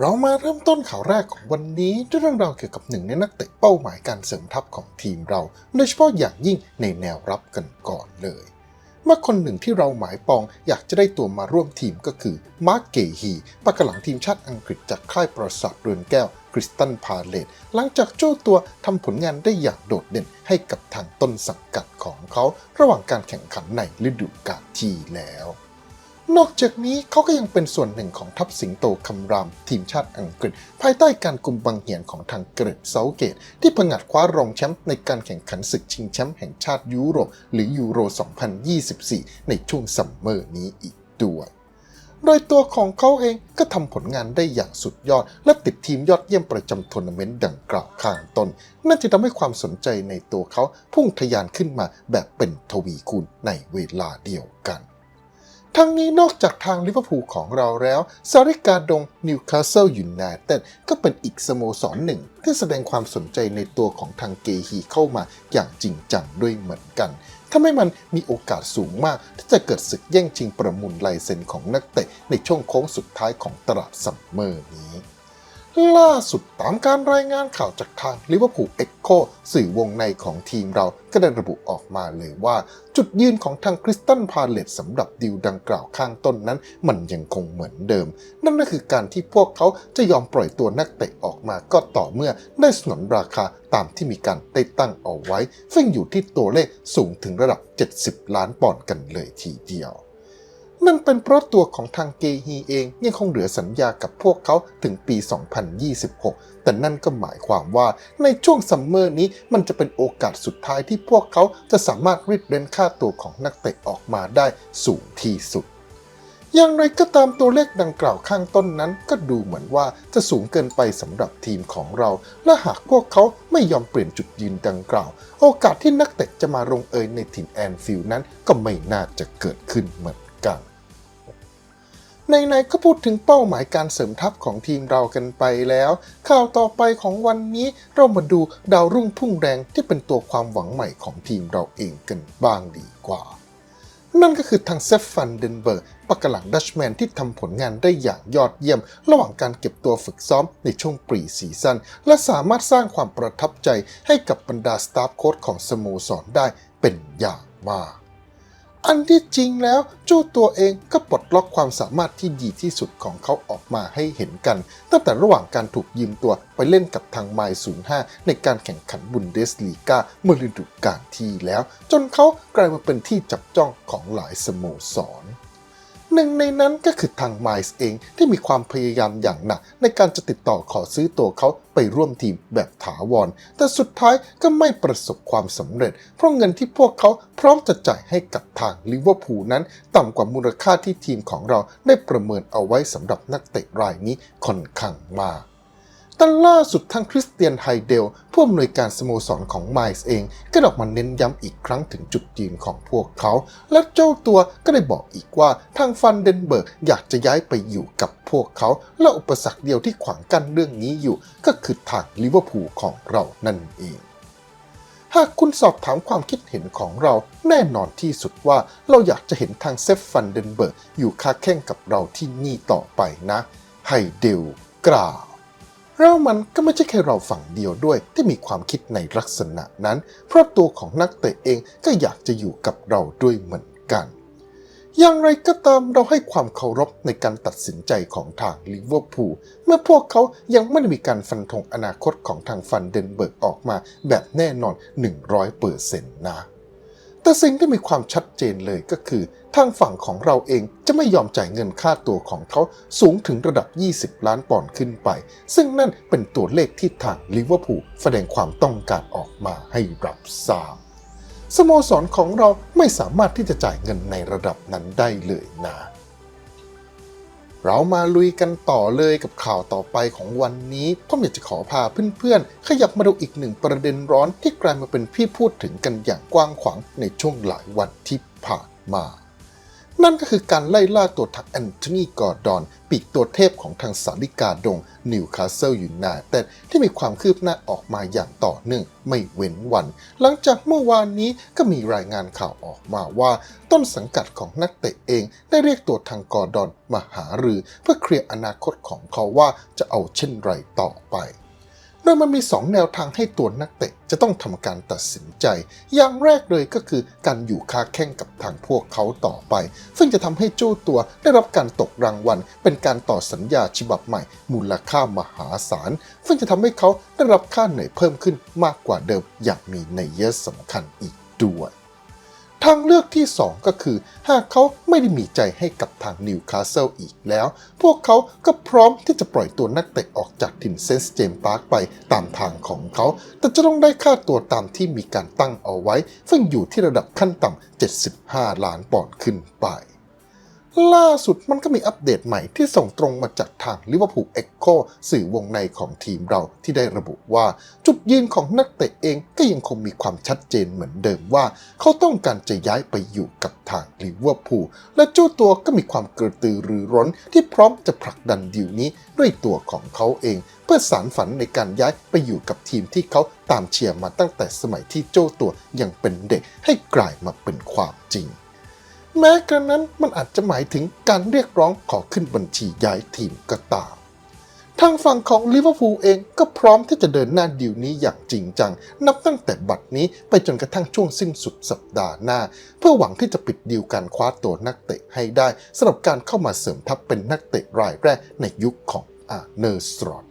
เรามาเริ่มต้นข่าวแรกของวันนี้ด้วยเรื่องราวเกี่ยวกับหนึ่งในนักเตะเป้าหมายการเสริมทัพของทีมเรา โดยเฉพาะอย่างยิ่งในแนวรับกันก่อนเลย เมื่อคนหนึ่งที่เราหมายปองอยากจะได้ตัวมาร่วมทีมก็คือมาร์กเกฮีปากหลังทีมชาติอังกฤษจากค่ายประสาทเรือนแก้วคริสตันพาเลตหลังจากเจ้าตัวทำผลงานได้อย่างโดดเด่นให้กับทางต้นสังกัดของเขา ระหว่างการแข่งขันในฤดูกาลที่แล้ว นอกจากนี้เขาก็ยังเป็นส่วนหนึ่งของทัพสิงโตคำราม ทีมชาติอังกฤษ ภายใต้การกุมบังเหียนของทางเกรดเซาเกต ที่ผงัดคว้ารองแชมป์ในการแข่งขันศึกชิงแชมป์แห่งชาติยุโรป หรือยูโร 2024 ในช่วงซัมเมอร์นี้อีกด้วยโดยตัวของเขาเองก็ทำผลงานได้อย่างสุดยอด และติดทีมยอดเยี่ยมประจำทัวร์นาเมนต์ดังกล่าวข้างต้นนั่นจะทำให้ความสนใจในตัวเขาพุ่งทะยานขึ้นมาแบบเป็นทวีคูณในเวลาเดียวกัน ทั้งนี้นอกจากทางลิเวอร์พูลของเราแล้วซาริกาดงนิวคาสเซิลยูไนเต็ดก็เป็นอีกสโมสรหนึ่ง ที่แสดงความสนใจในตัวของทางเกฮีเข้ามาอย่างจริงจังด้วยเหมือนกันทำให้มันมีโอกาสสูงมาก ที่จะเกิดศึกแย่งชิงประมูลลายเซ็นของนักเตะในช่วงโค้งสุดท้ายของตลาดซัมเมอร์นี้ ล่าสุดตามการรายงานข่าวจากทางลิเวอร์พูลเอ็กโคสื่อวงในของทีมเราก็ได้ระบุออกมาเลยว่า จุดยืนของทางคริสตันพาเลตสำหรับดีลดังกล่าวข้างต้นนั้น มันยังคงเหมือนเดิม นั่นก็คือการที่พวกเขาจะยอมปล่อยตัวนักเตะออกมาก็ต่อเมื่อได้สนนราคาตามที่มีการได้ตั้งเอาไว้ ซึ่งอยู่ที่ตัวเลขสูงถึงระดับ 70 ล้านปอนด์กันเลยทีเดียว นั่นเป็นเพราะตัวของทางเกฮีเองยังคงเหลือสัญญากับพวกเขาถึงปี 2026 แต่นั่นก็หมายความว่าในช่วงซัมเมอร์นี้มันจะเป็นโอกาสสุดท้ายที่พวกเขาจะสามารถรีดเรนค่าตัวของนักเตะออกมาได้สูงที่สุด อย่างไรก็ตามตัวเลขดังกล่าวข้างต้นนั้นก็ดูเหมือนว่าจะสูงเกินไปสำหรับทีมของเรา และหากพวกเขาไม่ยอมเปลี่ยนจุดยืนดังกล่าว โอกาสที่นักเตะจะมาลงเอยในถิ่นแอนฟิลด์นั้นก็ไม่น่าจะเกิดขึ้นเหมือน กัน ในๆก็พูดถึงเป้าหมายการเสริมทัพของทีมเรากันไปแล้ว ข่าวต่อไปของวันนี้เรามาดูดาวรุ่งพุ่งแรงที่เป็นตัวความหวังใหม่ของทีมเราเองกันบ้างดีกว่า นั่นก็คือทางเซฟฟันเดนเบิร์กปากกหลังดัชแมนที่ทำผลงานได้อย่างยอดเยี่ยม ระหว่างการเก็บตัวฝึกซ้อมในช่วงปรีซีซั่นและสามารถสร้างความประทับใจให้กับบรรดาสตาฟโค้ชของสโมสรได้เป็นอย่างมาก อันที่จริงแล้วเจ้าตัวเองก็ปลดล็อกความสามารถที่ดีที่สุดของเขาออกมาให้เห็นกัน ตั้งแต่ระหว่างการถูกยืมตัวไปเล่นกับทางไมล์05 ในการแข่งขันบุนเดสลีกาเมื่อฤดูกาลที่แล้ว จนเขากลายมาเป็นที่จับจ้องของหลายสโมสร หนึ่งในนั้นก็คือทางไมซ์เองที่มีความพยายามอย่างหนักในการจะติดต่อขอซื้อตัวเขาไปร่วมทีมแบบถาวร แต่สุดท้ายก็ไม่ประสบความสำเร็จ เพราะเงินที่พวกเขาพร้อมจะจ่ายให้กับทางลิเวอร์พูลนั้น ต่ำกว่ามูลค่าที่ทีมของเราได้ประเมินเอาไว้สำหรับนักเตะรายนี้ค่อนข้างมาก แต่ล่าสุดทางคริสเตียนไฮเดลผู้อำนวยการสโมสรของไมล์เอง ก็ออกมาเน้นย้ำอีกครั้งถึงจุดยืนของพวกเขา และเจ้าตัวก็ได้บอกอีกว่าทางฟันเดนเบิร์กอยากจะย้ายไปอยู่กับพวกเขา และอุปสรรคเดียวที่ขวางกั้นเรื่องนี้อยู่ ก็คือทางลิเวอร์พูลของเรานั่นเองหากคุณสอบถามความคิดเห็นของเราแน่นอนที่สุดว่าเราอยากจะเห็นทางเซฟฟันเดนเบิร์กอยู่ค้าแข่งกับเราที่นี่ต่อไปนะไฮเดลกล่าว แล้วมันก็ไม่ใช่แค่เราฝั่งเดียวด้วยที่มีความคิดในลักษณะนั้น เพราะตัวของนักเตะเองก็อยากจะอยู่กับเราด้วยเหมือนกัน อย่างไรก็ตามเราให้ความเคารพในการตัดสินใจของทางลิเวอร์พูลเมื่อพวกเขายังไม่ได้มีการฟันธงอนาคตของทางฟันเดนเบิร์กออกมาแบบแน่นอน 100%นะแต่สิ่งที่มีความชัดเจนเลยก็คือ ทางฝั่งของเราเองจะไม่ยอมจ่ายเงินค่าตัวของเขาสูงถึงระดับ 20 ล้านปอนด์ขึ้นไป ซึ่งนั่นเป็นตัวเลขที่ทางลิเวอร์พูลแสดงความต้องการออกมาให้รับทราบสโมสรของเราไม่สามารถที่จะจ่ายเงินในระดับนั้นได้เลยนะ เรามาลุยกันต่อเลยกับข่าวต่อไปของวันนี้ผมอยากจะขอพาเพื่อนๆ ขยับมาดูอีกหนึ่งประเด็นร้อนที่กลายมาเป็นที่พูดถึงกันอย่างกว้างขวางในช่วงหลายวันที่ผ่านมา นั่นก็คือการไล่ล่าตัวทักแอนโทนีกอร์ดอนปีกตัวเทพของทางสาริกาดงนิวคาสเซิลยูไนเต็ดที่มีความคืบหน้าออกมาอย่างต่อเนื่องไม่เว้นวัน หลังจากเมื่อวานนี้ก็มีรายงานข่าวออกมาว่า ต้นสังกัดของนักเตะเองได้เรียกตัวทางกอร์ดอนมาหารือ เพื่อเคลียร์อนาคตของเขาว่าจะเอาเช่นไรต่อไป ดยมันมี 2 แนวทางให้ตัวนักเตะจะต้องทำการตัดสินใจ อย่างแรกเลยก็คือการอยู่ค้าแข่งกับทางพวกเขาต่อไป ซึ่งจะทำให้เจ้าตัวได้รับการตกรางวัล เป็นการต่อสัญญาฉบับใหม่ มูลค่ามหาศาล ซึ่งจะทำให้เขาได้รับค่าเหนื่อยเพิ่มขึ้นมากกว่าเดิมอย่างมีนัยสำคัญอีกด้วย ทางเลือกที่ 2 ก็คือ หากเขาไม่ได้มีใจให้กับทางนิวคาสเซิลอีกแล้ว พวกเขาก็พร้อมที่จะปล่อยตัวนักเตะออกจากถิ่นเซนส์เจมส์พาร์คไปตามทางของเขา แต่จะต้องได้ค่าตัวตามที่มีการตั้งเอาไว้ ซึ่งอยู่ที่ระดับขั้นต่ำ75 ล้านปอนด์ขึ้นไป ล่าสุดมันก็มีอัปเดตใหม่ที่ส่งตรงมาจากทางลิเวอร์พูลเอ็กโคสื่อวงในของทีมเราที่ได้ระบุว่า จุดยืนของนักเตะเองก็ยังคงมีความชัดเจนเหมือนเดิมว่า เขาต้องการจะย้ายไปอยู่กับทางลิเวอร์พูลและเจ้าตัวก็มีความกระตือรือร้นที่พร้อมจะผลักดันดีลนี้ด้วยตัวของเขาเอง เพื่อสารฝันในการย้ายไปอยู่กับทีมที่เขาตามเชียร์มาตั้งแต่สมัยที่เจ้าตัวยังเป็นเด็กให้กลายมาเป็นความจริง แม้กระนั้นมันอาจจะหมายถึงการเรียกร้องขอขึ้นบัญชีย้ายทีมก็ตามทางฝั่งของลิเวอร์พูลเองก็พร้อมที่จะเดินหน้าดีลนี้อย่างจริงจัง นับตั้งแต่บัดนี้ไปจนกระทั่งช่วงสิ้นสุดสัปดาห์หน้า เพื่อหวังที่จะปิดดีลการคว้าตัวนักเตะให้ได้สำหรับการเข้ามาเสริมทัพเป็นนักเตะรายแรกในยุคของอาร์เนอร์สตรอ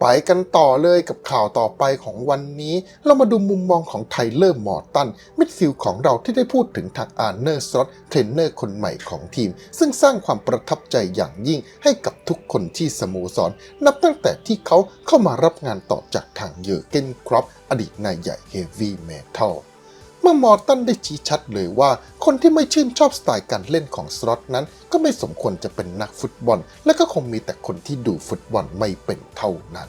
ไปกันต่อเลยกับข่าวต่อไปของวันนี้ เรามาดูมุมมองของไทเลอร์มอร์ตันมิดฟิลของเราที่ได้พูดถึงทางอาร์เนอร์สลอตเทรนเนอร์คนใหม่ของทีม ซึ่งสร้างความประทับใจอย่างยิ่งให้กับทุกคนที่สโมสร นับตั้งแต่ที่เขาเข้ามารับงานต่อจากทางเยอร์เกนครอปอดีตนายใหญ่เฮฟวี่เมทัล เมื่อมอร์ตันได้ชี้ชัดเลยว่า คนที่ไม่ชื่นชอบสไตล์การเล่นของสล็อตนั้น ก็ไม่สมควรจะเป็นนักฟุตบอล และก็คงมีแต่คนที่ดูฟุตบอลไม่เป็นเท่านั้น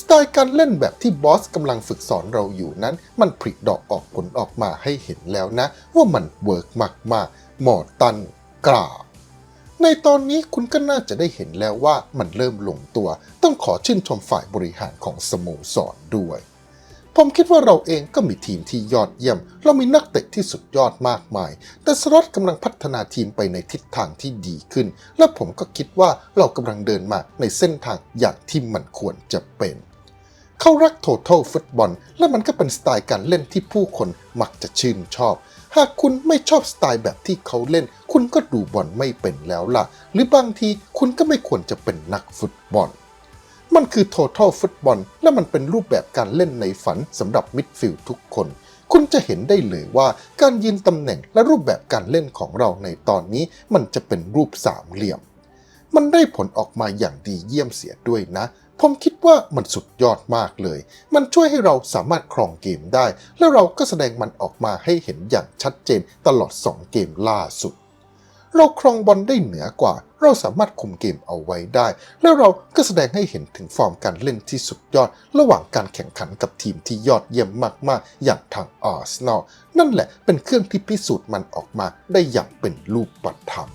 สไตล์การเล่นแบบที่บอสกำลังฝึกสอนเราอยู่นั้น มันผลิดอกออกผลออกมาให้เห็นแล้วนะ ว่ามันเวิร์กมากๆมอร์ตันกล่าวในตอนนี้คุณก็น่าจะได้เห็นแล้วว่ามันเริ่มลงตัว ต้องขอชื่นชมฝ่ายบริหารของสโมสรด้วย ผมคิดว่าเราเองก็มีทีมที่ยอดเยี่ยม เรามีนักเตะที่สุดยอดมากมาย แต่สล็อตกำลังพัฒนาทีมไปในทิศทางที่ดีขึ้น และผมก็คิดว่าเรากำลังเดินมาในเส้นทางอย่างที่มันควรจะเป็นเขารักโท t a l ฟุตบอล และมันก็เป็นสไตล์การเล่นที่ผู้คนมักจะชื่นชอบ หากคุณไม่ชอบสไตล์แบบที่เขาเล่น คุณก็ดูบอลไม่เป็นแล้วล่ะ หรือบางทีคุณก็ไม่ควรจะเป็นนักฟุตบอล มันคือ Total ฟุตบอลและมันเป็นรูปแบบการเล่นในฝันสำหรับมิดฟิลด์ทุกคน คุณจะเห็นได้เลยว่าการยืนตำแหน่งและรูปแบบการเล่นของเราในตอนนี้ มันจะเป็นรูปสามเหลี่ยม มันได้ผลออกมาอย่างดีเยี่ยมเสียด้วยนะผมคิดว่ามันสุดยอดมากเลย มันช่วยให้เราสามารถครองเกมได้ และเราก็แสดงมันออกมาให้เห็นอย่างชัดเจนตลอด 2 เกมล่าสุด เราครองบอลได้เหนือกว่า เราสามารถคุมเกมเอาไว้ได้ และเราก็แสดงให้เห็นถึงฟอร์มการเล่นที่สุดยอด ระหว่างการแข่งขันกับทีมที่ยอดเยี่ยมมาก ๆ อย่างทางอาร์เซนอลนั่นแหละเป็นเครื่องที่พิสูจน์มันออกมาได้อย่างเป็นรูปธรรม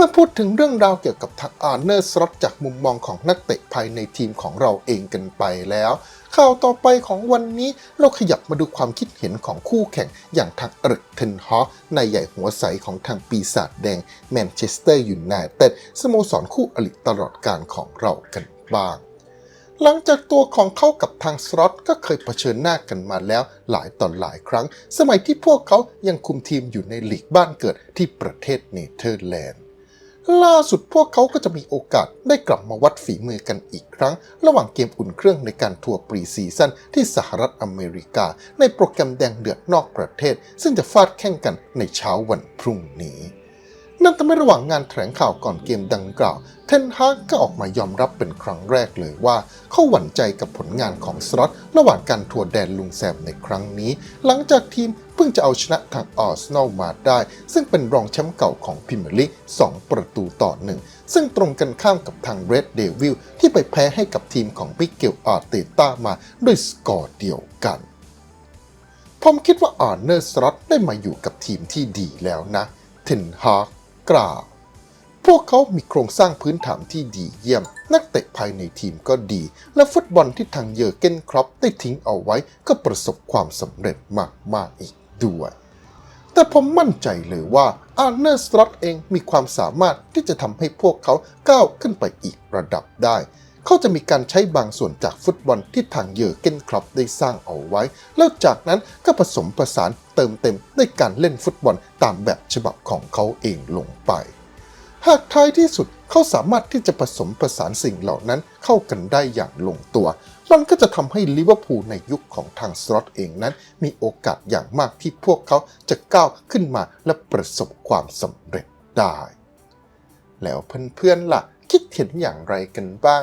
มาพูดถึงเรื่องราวเกี่ยวกับทางอาร์เนอร์สล็อตจากมุมมองของนักเตะภายในทีมของเราเองกันไปแล้ว ข่าวต่อไปของวันนี้เราขยับมาดูความคิดเห็นของคู่แข่งอย่างทางเอริกเทนฮอในายใหญ่หัวใสของทางปีศาจแดงแมนเชสเตอร์ยูไนเต็ดสโมสรคู่อริตลอดการของเรากันบ้างหลังจากตัวของเขากับทางสล็อตก็เคยเผชิญหน้ากันมาแล้วหลายต่อหลายครั้ง สมัยที่พวกเขายังคุมทีมอยู่ในลีกบ้านเกิดที่ประเทศเนเธอร์แลนด์ ล่าสุดพวกเขาก็จะมีโอกาสได้กลับมาวัดฝีมือกันอีกครั้ง ระหว่างเกมอุ่นเครื่องในการทัวร์ปรีซีซั่นที่สหรัฐอเมริกา ในโปรแกรมแดงเดือดนอกประเทศ ซึ่งจะฟาดแข่งกันในเช้าวันพรุ่งนี้ นั่นทำให้ระหว่างงานแถลงข่าวก่อนเกมดังกล่าว เทนฮากก็ออกมายอมรับเป็นครั้งแรกเลยว่า เขาหวั่นใจกับผลงานของสล็อตระหว่างการทัวร์แดนลุงแซมในครั้งนี้ หลังจากทีมเพิ่งจะเอาชนะทางอาร์เซนอลมาได้ ซึ่งเป็นรองแชมป์เก่าของพรีเมียร์ลีก2ประตูต่อหนึ่งซึ่งตรงกันข้ามกับทางเรดเดวิลที่ไปแพ้ให้กับทีมของมิเกลอาร์เตต้ามาด้วยสกอร์เดียวกันผมคิดว่าอาร์เนอร์สล็อตได้มาอยู่กับทีมที่ดีแล้วนะเทนฮาก กล่าว พวกเขามีโครงสร้างพื้นฐานที่ดีเยี่ยม นักเตะภายในทีมก็ดี และฟุตบอลที่ทางเยอร์เกนครอปได้ทิ้งเอาไว้ก็ประสบความสำเร็จมากๆอีกด้วย แต่ผมมั่นใจเลยว่าอาร์เนอร์สล็อตเองมีความสามารถที่จะทำให้พวกเขาก้าวขึ้นไปอีกระดับได้ เขาจะมีการใช้บางส่วนจากฟุตบอลที่ทางเยอร์เกนครอปได้สร้างเอาไว้ แล้วจากนั้นก็ผสมผสานเติมเต็มด้วยการเล่นฟุตบอลตามแบบฉบับของเขาเองลงไป หากท้ายที่สุดเขาสามารถที่จะผสมผสานสิ่งเหล่านั้นเข้ากันได้อย่างลงตัว มันก็จะทำให้ลิเวอร์พูลในยุคของทางสล็อตเองนั้น มีโอกาสอย่างมากที่พวกเขาจะก้าวขึ้นมาและประสบความสำเร็จได้ แล้วเพื่อนๆล่ะ คิดเห็นอย่างไรกันบ้าง